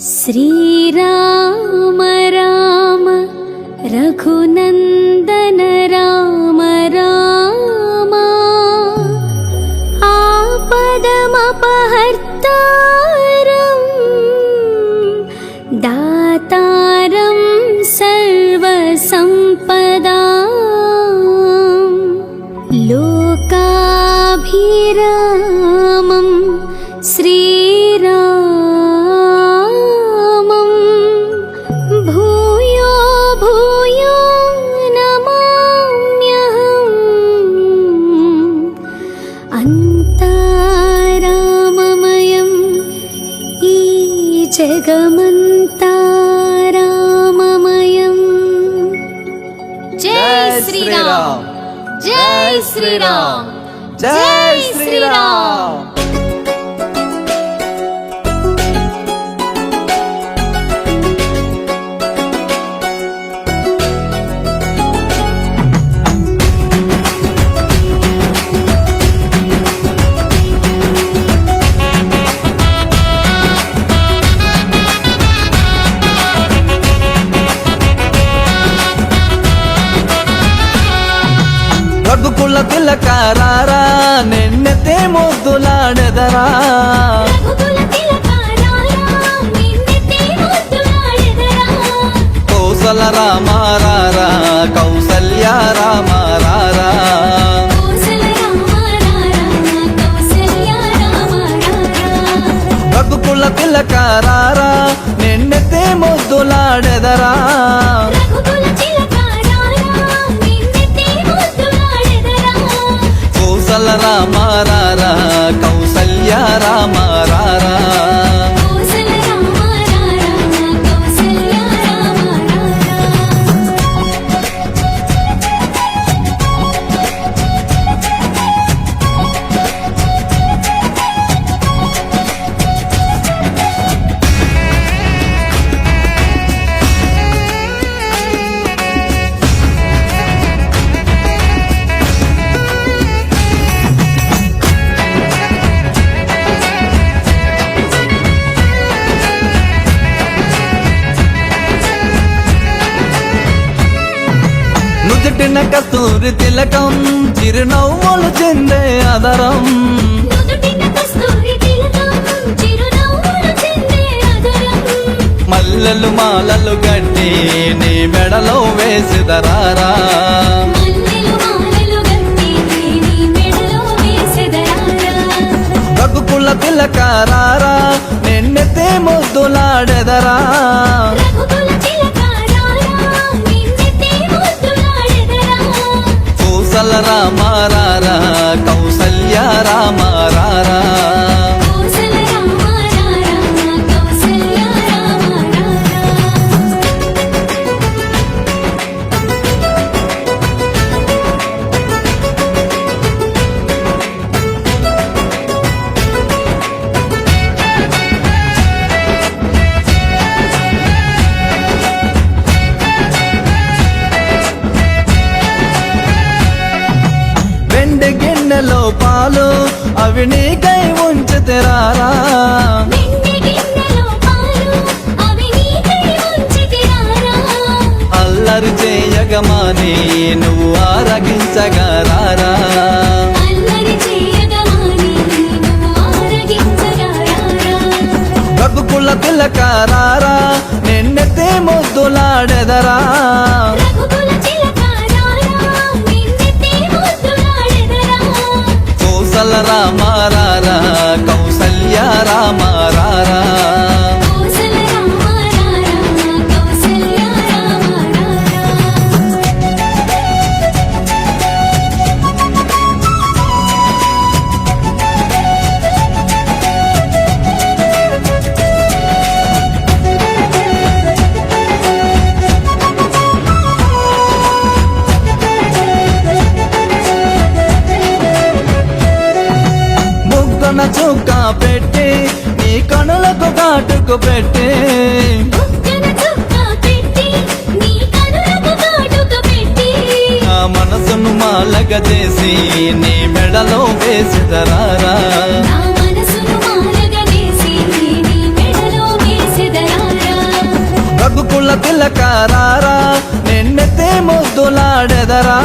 श्रीराम राम रघुनन्दन राम राम। आपदमपहर्तारम् दातारं सर्वसम्पदा జగమంతా రామమయం. జై శ్రీరామ్. జై శ్రీరామ్. జై శ్రీరామ్. రఘుకుల తిలకారారా నిన్నెతే ముద్దులాడెదరా. కౌసల రామారారా కౌసల్య రామారారా. రఘుకుల తిలకారారా నిన్నెతే ముద్దులాడెదరా కౌసల రామారారా కౌసల్య రామారారా కోసల నుదుటిన కస్తూరి తిలకం చిరునవ్వులు చెందే అదరం. మల్లెలు మాలలు గట్టి నీ మెడలో వేసిదరారా మల్లెలు మాలలు గట్టి నీ మెడలో వేసెదరారా. రఘుకుల తిలకారారా నిన్నెతే ముద్దులాడెదరా గిన్నెలో అవి నీకై ఉంచుతారా అల్లరి చేయగమాని నువ్వు ఆరగించగరారా అల్లరి చేయగమాని నువ్వు తిలకారారా ముద్దులాడెదరా. రామ రామారారా కౌసల్య రామ పెట్టే. నా మనసును మాలగ చేసి నీ మెడలో వేసి తరారా రఘుకుల తిలకారారా నిన్నెత్తే ముద్దులాడెదరా.